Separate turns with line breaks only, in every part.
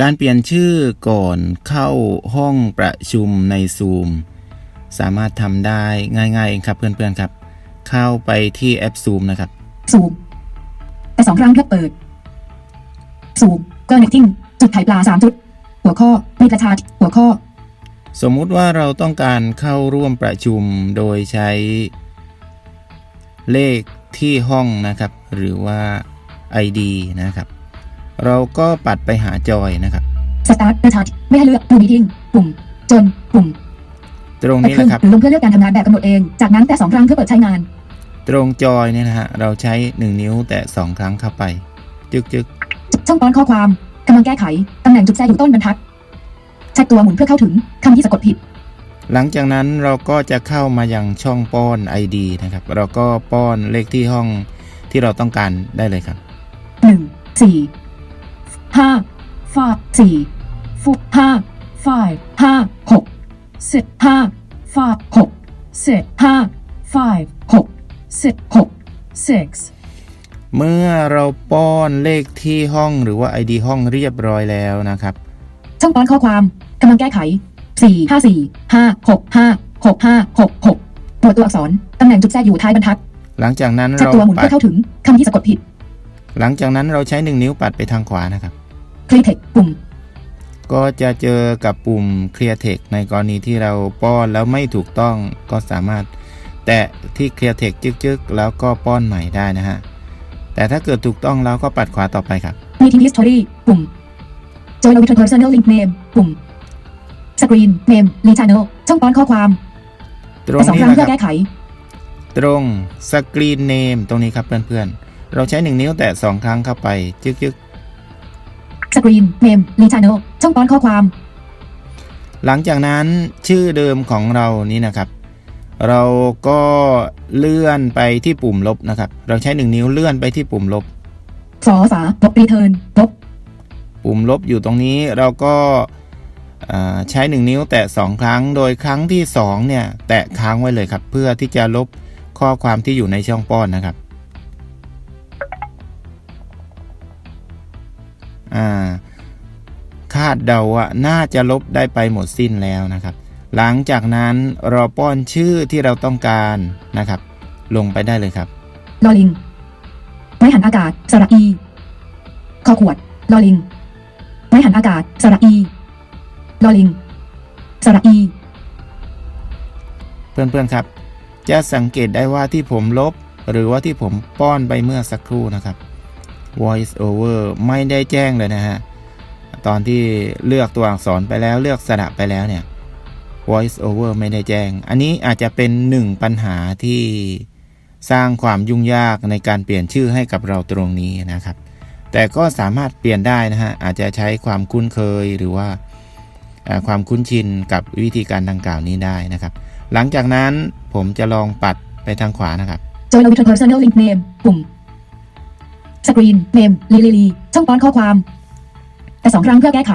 การเปลี่ยนชื่อก่อนเข้าห้องประชุมใน Zoom สามารถทำได้ง่ายๆเองครับเพื่อนๆครับ เข้าไปที่แอป Zoom นะครับ
ซูมแต่สองครั้งเพื่อเปิดซูมก็เน็ตทิ้งจุดไถ่ปลาสามจุด หัวข้อมีประชาธิหัวข้อ
สมมุติว่าเราต้องการเข้าร่วมประชุมโดยใช้ เลขที่ห้องนะครับ หรือว่า ID นะครับ เราก็ปัดไปหาจอยนะครับ
สตาร์ทประชาธิไม่ให้เลือกปุ่มมีทิ้งปุ่ม จน ปุ่ม
ตรง
ไป
นี้
ขึ้น
นะครับ
หรือลงเพื่อเลือกการทำงานแบบกำหนดเอง จากนั้นแต่สองครั้งเพื่อเปิดใช้งาน
ตรงจอยเนี่ยนะฮะ เราใช้ 1 นิ้วแตะ2ครั้งเข้าไป จึกจึก
ช่องป้อนข้อความกำลังแก้ไขตำแหน่งจุดแทรกอยู่ต้นบรรทัดแทรกตัวหมุนเพื่อเข้าถึงคำที่สะกดผิด
หลังจากนั้นเราก็จะเข้ามายังช่องป้อน ID นะครับ เราก็ป้อนเลขที่ห้องที่เราต้องการได้เลยครับ
หนึ่งสี่ ห้าฟาสี่ฟุห้าไฟห้าหกสิบห้าฟาหกสิบห้าไฟหกสิบหก six
เมื่อเราป้อนเลขที่ห้องหรือว่า ID ห้องเรียบร้อยแล้วนะครับ
ช่องป้อนข้อความกำลังแก้ไขสี่ห้าสี่ห้าหกห้าหกห้าหกหกหมวดตัวอักษรตำแหน่งจุดแทรกอยู่ท้ายบรรทัด
หลังจากนั้นเรา
ตัวหมุน
ปั
เพื่อเข้าถึงคำที่สะกดผิด
หลังจากนั้นเราใช้ 1 นิ้วปัดไปทางขวานะครับ
คลิกเทคปุ่ม
ก็จะเจอกับปุ่ม Clear Text ในกรณีที่เราป้อนแล้วไม่ถูกต้องก็สามารถ แตะที่ Clear Text จึกๆ แล้วก็ป้อนใหม่ได้นะฮะ แต่ถ้าเกิดถูกต้องแล้วก็ปัดขวาต่อไปครับ
meeting history ปุ่ม join a with a personal link name ปุ่ม screen name l e channel ช่องป้อนข้อความ
ตรง
แต่สอง
นี้
ครั้ง
นะค
เพื่
รั
อบแก้ไข
ตรง Screen Name ตรงนี้ครับเพื่อนๆ เราใช้ 1 นิ้วแตะ2ครั้งเข้าไปจึกๆ
screen name l e channel ช่องป้อนข้อความ
หลังจากนั้นชื่อเดิมของเรานี่นะครับ เราก็เลื่อนไปที่ปุ่มลบนะครับ เราใช้ 1 นิ้วเลื่อนไปที่ปุ่มลบ
สอสาลบ return ลบ
ปุ่มลบอยู่ตรงนี้เราก็อ่าใช้ 1 นิ้วแตะ 2 ครั้ง โดยครั้งที่2เนี่ยแตะค้างไว้เลยครับ เพื่อที่จะลบข้อความที่อยู่ในช่องป้อนนะครับ คาดเดาว่าน่าจะลบได้ไปหมดสิ้นแล้วนะครับ หลังจากนั้นเราป้อนชื่อที่เราต้องการนะครับ ลงไปได้เลยครับ
ลอลิงไม้หันอากาศสระอีคอขวดลอลิงไม้หันอากาศสระอีลอลิงสระอี
เพื่อนๆครับ จะสังเกตได้ว่าที่ผมลบหรือว่าที่ผมป้อนไปเมื่อสักครู่นะครับ voice over ไม่ได้แจ้งเลยนะฮะ ตอนที่เลือกตัวอักษรไปแล้วเลือกสระไปแล้วเนี่ย voice over ไม่ได้แจ้ง อันนี้อาจจะเป็นหนึ่งปัญหาที่สร้างความยุ่งยากในการเปลี่ยนชื่อให้กับเราตรงนี้นะครับ แต่ก็สามารถเปลี่ยนได้นะฮะ อาจจะใช้ความคุ้นเคยหรือว่าความคุ้นชินกับวิธีการดังกล่าวนี้ได้นะครับ หลังจากนั้นผมจะลองปัดไปทางขวานะครับ
join a with a personal link name ปุ่ม screen name ลีลีลีช่องป้อนข้อความ แต่สองครั้งเพื่อแก้ไข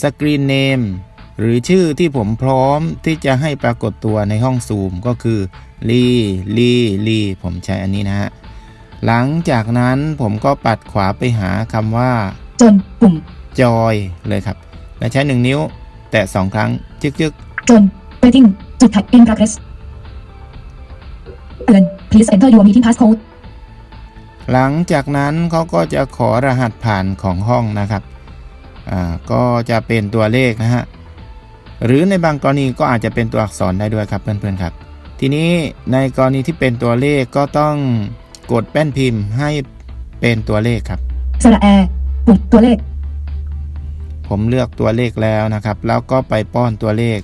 Screen Name หรือชื่อที่ผมพร้อมที่จะให้ปรากฏตัวในห้องซูมก็คือลีลีลีผมใช้อันนี้นะฮะ หลังจากนั้นผมก็ปัดขวาไปหาคำว่า
จนปุ่ม
จอยเลยครับ และใช้1นิ้ว แตะ2ครั้ง จึกจึก
จน rating จุดแท็ก in progress เตือน please enter your meeting passcode
หลังจากนั้นเขาก็จะขอรหัสผ่านของห้องนะครับอ่าก็จะเป็นตัวเลขนะฮะหรือในบางกรณีก็อาจจะเป็นตัวอักษรได้ด้วยครับเพื่อนๆครับ ทีนี้ในกรณีที่เป็นตัวเลขก็ต้องกดแป้นพิมพ์ให้เป็นตัวเลขครับ
สระแอร์ปุ่มตัวเลข
ผมเลือกตัวเลขแล้วนะครับ แล้วก็ไปป้อนตัวเลข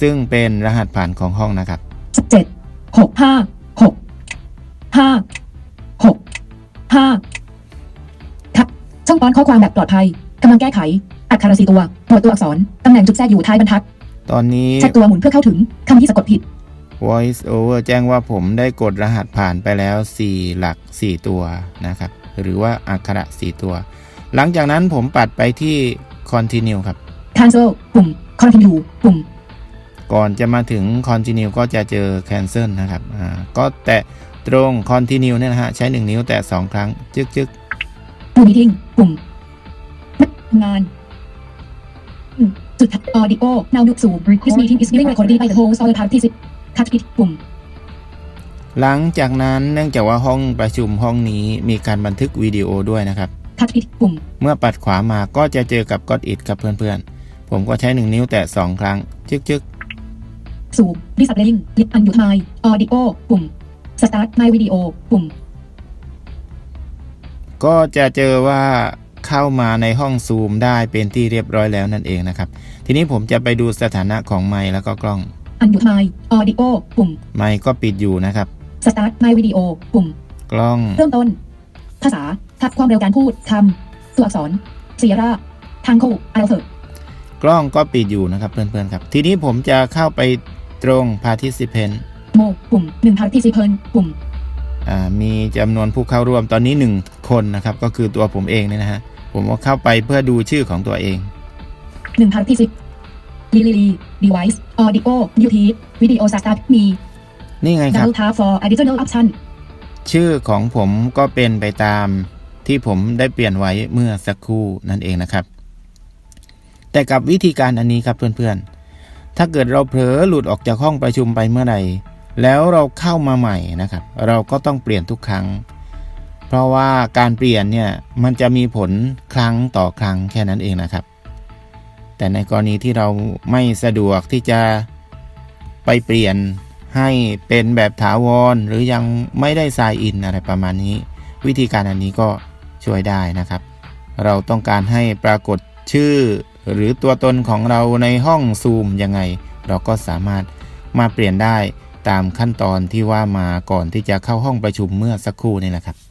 ซึ่งเป็นรหัสผ่านของห้องนะครับ
สิบเจ็ดหกห้าหกห้าหก ห้าครับช่องป้อนข้อความแบบปลอดภัยกำลังแก้ไข อักขระสีตัวหมวดตัวอักษรตำแหน่งจุดแทรกอยู่ท้ายบรรทัด
ตอนนี้
แทรกตัวหมุนเพื่อเข้าถึงคำที่สะกดผิด
voice over แจ้งว่าผมได้กดรหัสผ่านไปแล้ว 4 หลัก 4 ตัวนะครับ หรือว่าอักขระ 4 ตัว หลังจากนั้นผมปัดไปที่ continue ครับ
cancel ปุ่ม continue ปุ่ม
ก่อนจะมาถึง continue ก็จะเจอ cancel นะครับ อ่า ก็แตะ ตรง continue เนี่ยนะฮะ ใช้ 1 นิ้วแตะ2ครั้ง จึกจึก
New meeting ปุ่มงานอืมจุด audio now ดู zoom this meeting is being recorded by the host or the participant cut it ปุ่ม
หลังจากนั้นเนื่องจากว่าห้องประชุมห้องนี้มีการบันทึกวิดีโอด้วยนะครับ
cut it ปุ่ม
เมื่อปัดขวามาก็จะเจอกับกดอิดกับเพื่อนๆ ผมก็ใช้หนึ่งนิ้วแตะสองครั้ง จึกจึก
zoom displaying lip unmute my audio ปุ่ม start my video ปุ่ม
ก็จะเจอว่าเข้ามาในห้องซูมได้เป็นที่เรียบร้อยแล้วนั่นเองนะครับ ทีนี้ผมจะไปดูสถานะของไมค์แล้วก็กล้อง
unmute my audio ปุ่ม
ไมค์ก็ปิดอยู่นะครับ
start my video ปุ่ม
กล้อง
เริ่มต้น ภาษาทับความเร็วการพูดคำตัวอักษรเซียร่าทางคู่อัลเฟอร์
กล้องก็ปิดอยู่นะครับเพื่อนๆครับ ทีนี้ผมจะเข้าไปตรง participant
โมปุ่มหนึ่ง participant ปุ่ม
อ่ามีจำนวนผู้เข้าร่วมตอนนี้ 1 คนนะครับ ก็คือตัวผมเองเนี่ยนะฮะ ผมก็เข้าไปเพื่อดูชื่อของตัวเอง
หนึ่ง participant ลีลีลี device audio YouTube video start มี
นี่ไงครับ
double tap for additional option
ชื่อของผมก็เป็นไปตามที่ผมได้เปลี่ยนไว้เมื่อสักครู่นั่นเองนะครับ แต่กับวิธีการอันนี้ครับเพื่อนๆ ถ้าเกิดเราเผลอหลุดออกจากห้องประชุมไปเมื่อไหร่ แล้วเราเข้ามาใหม่นะครับ เราก็ต้องเปลี่ยนทุกครั้ง เพราะว่าการเปลี่ยนเนี่ยมันจะมีผลครั้งต่อครั้งแค่นั้นเองนะครับ แต่ในกรณีที่เราไม่สะดวกที่จะไปเปลี่ยนให้เป็นแบบถาวร หรือยังไม่ได้ sign in อะไรประมาณนี้ วิธีการอันนี้ก็ช่วยได้นะครับ เราต้องการให้ปรากฏชื่อ หรือตัวตนของเราในห้องซูมยังไง เราก็สามารถมาเปลี่ยนได้ ตามขั้นตอนที่ว่ามาก่อนที่จะเข้าห้องประชุมเมื่อสักครู่นี่แหละครับ